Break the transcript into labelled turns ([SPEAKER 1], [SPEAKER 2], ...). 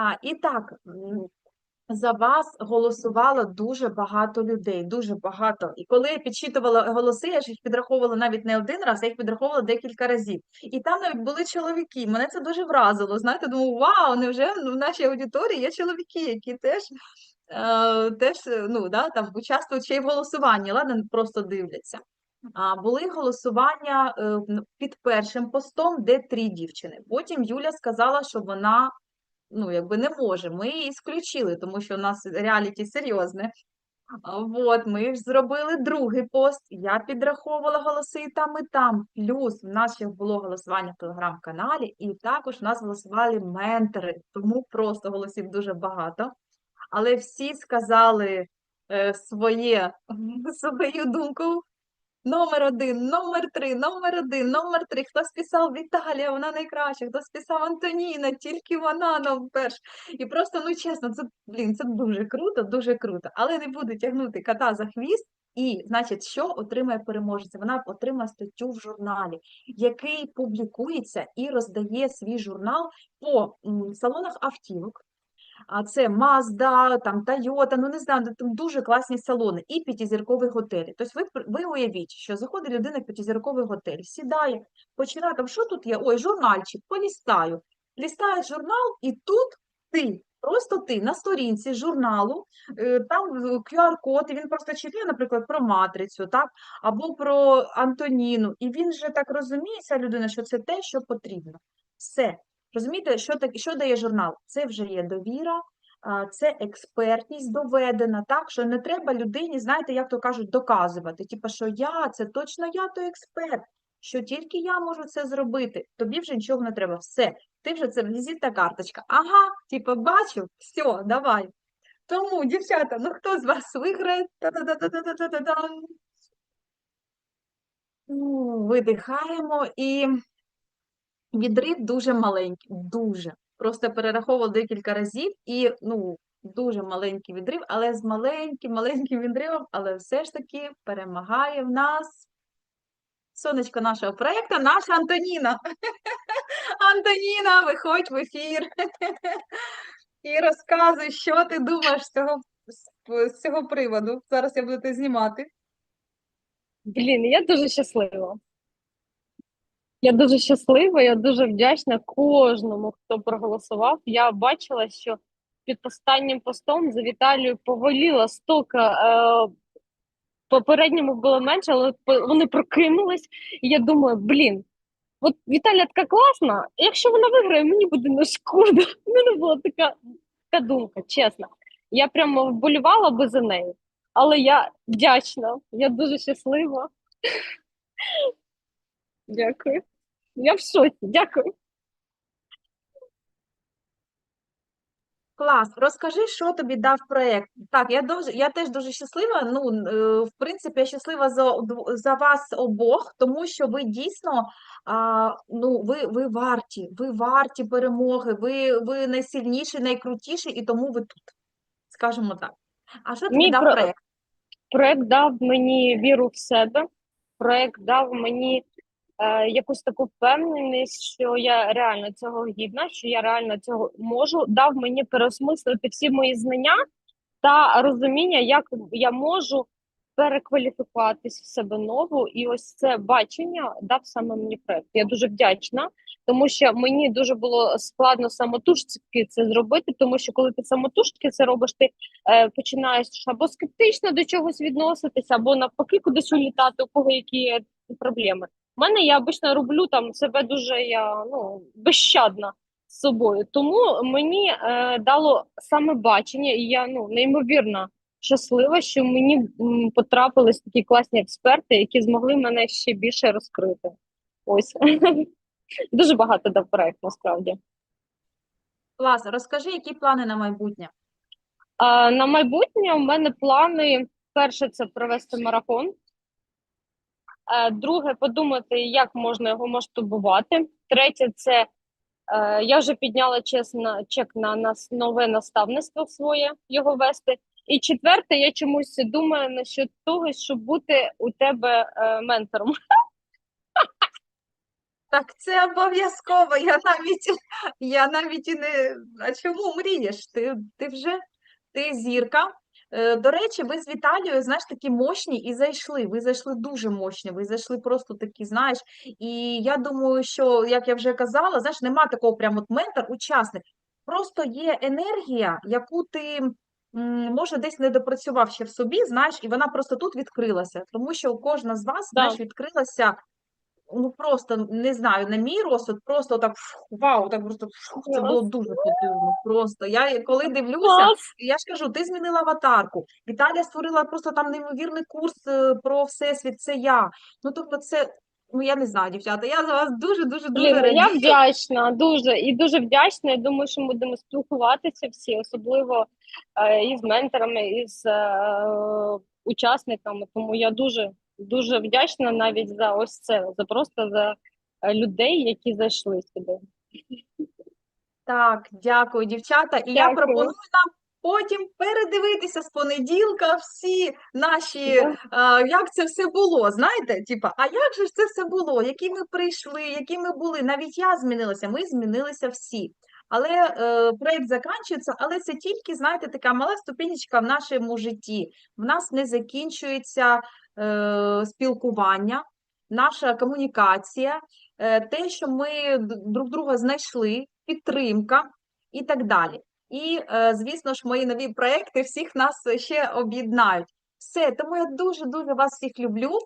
[SPEAKER 1] А, і так, за вас голосувало дуже багато людей, дуже багато. І коли я підсчитувала голоси, я ж їх підраховувала навіть не один раз, я їх підраховувала декілька разів. І там навіть були чоловіки. Мене це дуже вразило. Знаєте, думаю, вау, невже ну, в нашій аудиторії є чоловіки, які теж, е, теж ну, да, там, участвують ще й в голосуванні, ладно, просто дивляться. А, були голосування е, під першим постом, де три дівчини. Потім Юля сказала, що вона ну, якби не може. Ми її ісключили, тому що у нас реаліті серйозне. А, Вот, ми ж зробили другий пост. Я підраховувала голоси і там, і там. Плюс в нас ще було голосування в телеграм-каналі, і також в нас голосували ментори, тому просто голосів дуже багато. Але всі сказали е, своє, свою думку. Номер один, номер три, номер один, номер три. Хтось писав Віталія, вона найкраща, хтось писав Антоніна, тільки вона нам перш. І просто, ну чесно, це, блін, це дуже круто, дуже круто. Але не буду тягнути кота за хвіст. І, значить, що отримає переможеця? Вона отримає статтю в журналі, який публікується і роздає свій журнал по салонах автівок. А це Mazda, там Toyota, ну не знаю, ну, там дуже класні салони і п'ятизіркові готелі. Тобто ви, ви уявіть, що заходить людина в п'ятизірковий готель, сідає, починає там, що тут є? Ой, журнальчик, полістаю. Лістає журнал, і тут ти, просто ти на сторінці журналу, е, там QR-код, і він просто читає, наприклад, про матрицю, так, або про Антоніну, і він же так розуміє, ця людина, що це те, що потрібно. Все. Розумієте, що так, що дає журнал? Це вже є довіра, це експертність доведена, так, що не треба людині, знаєте, як то кажуть, доказувати. Типу, що я, це точно я, то експерт, що тільки я можу це зробити. Тобі вже нічого не треба. Все, ти вже це візитна карточка. Ага, типу, бачив, все, давай. Тому, дівчата, ну хто з вас виграє? Ну, Видихаємо і. Відрив дуже маленький, дуже. Просто перераховував декілька разів і ну, дуже маленький відрив, але з маленьким, маленьким відривом, але все ж таки перемагає в нас сонечко нашого проєкту, наша Антоніна. Антоніна, виходь в ефір і розказуй, що ти думаєш з цього, з- цього приводу. Зараз я буду тебе знімати.
[SPEAKER 2] Блін, я дуже щаслива. Я дуже щаслива, я дуже вдячна кожному, хто проголосував. Я бачила, що під останнім постом за Віталію поволіла стока. Е, попередньому було менше, але вони прокинулись. І я думаю, блін, от Віталія така класна, якщо вона виграє, мені буде не шкода. У мене була така, така думка, чесно. Я прямо вболівала би за нею. Але я вдячна, я дуже щаслива. Дякую. Я в шоці. Дякую.
[SPEAKER 1] Клас, розкажи, що тобі дав проєкт. Так, я дуже, я теж дуже щаслива. Ну, е, в принципі, я щаслива за, за вас обох, тому що ви дійсно, а, ну, ви, ви варті, ви варті перемоги, ви, ви найсильніші, найкрутіші, і тому ви тут, скажімо так. А що тобі
[SPEAKER 2] Мій
[SPEAKER 1] дав
[SPEAKER 2] про-
[SPEAKER 1] проєкт?
[SPEAKER 2] Проект дав мені віру в себе. Проект дав мені якусь таку впевненість, що я реально цього гідна, що я реально цього можу. Дав мені переосмислити всі мої знання та розуміння, як я можу перекваліфікуватись в себе нову. І ось це бачення дав саме мені проект. Я дуже вдячна, тому що мені дуже було складно самотужки це зробити, тому що коли ти самотужки це робиш, ти е, починаєш або скептично до чогось відноситися, або навпаки кудись улітати, у кого які проблеми. У мене я обично роблю там себе дуже я ну безщадна з собою. Тому мені е, дало саме бачення, і я ну неймовірно щаслива, що мені м, потрапились такі класні експерти, які змогли мене ще більше розкрити. Ось дуже багато дав проект насправді.
[SPEAKER 1] Клас, розкажи, які плани на майбутнє?
[SPEAKER 2] А, на майбутнє у мене плани: перше, це провести марафон. Е, Друге, подумати, як можна його масштабувати. Третє, це е, я вже підняла чесно чек на нас нове наставництво своє його вести. І четверте, я чомусь думаю насчет того, щоб бути у тебе е, ментором.
[SPEAKER 1] Так це обов'язково. Я навіть, я навіть і не. А чому мрієш? Ти, ти вже ти зірка. Е, До речі, ви з Віталією, знаєш, такі мощні і зайшли. Ви зайшли дуже мощні. Ви зайшли просто такі, знаєш. І я думаю, що, як я вже казала, знаєш, нема такого прямо ментор, учасник. Просто є енергія, яку ти може десь не допрацював ще в собі, знаєш, і вона просто тут відкрилася. Тому що кожна з вас, знаєш, відкрилася ну просто не знаю, на мій розсуд, просто так вау, так просто фух, це було дуже потужно. Просто я коли дивлюся, я ж кажу, ти змінила аватарку. Віталія створила просто там неймовірний курс е, про всесвіт. Це я. Ну тобто, це ну я не знаю, дівчата. Я за вас дуже дуже дуже
[SPEAKER 2] Блін, я вдячна, дуже і дуже вдячна. Я думаю, що ми будемо спілкуватися всі, особливо е, із менторами, із е, учасниками. Тому я дуже дуже вдячна навіть за ось це, за просто за е, людей, які зайшли сюди.
[SPEAKER 1] Так, дякую, дівчата. І я пропоную нам потім передивитися з понеділка всі наші, а, як це все було. Знаєте, типа, а як же ж це все було? Які ми прийшли, які ми були? Навіть я змінилася, ми змінилися всі. Але е, проєкт закінчується, але це тільки, знаєте, така мала ступінечка в нашому житті. В нас не закінчується е, спілкування, наша комунікація, е, те, що ми друг друга знайшли, підтримка і так далі. І, е, звісно ж, мої нові проекти всіх нас ще об'єднають. Все, тому я дуже-дуже вас всіх люблю.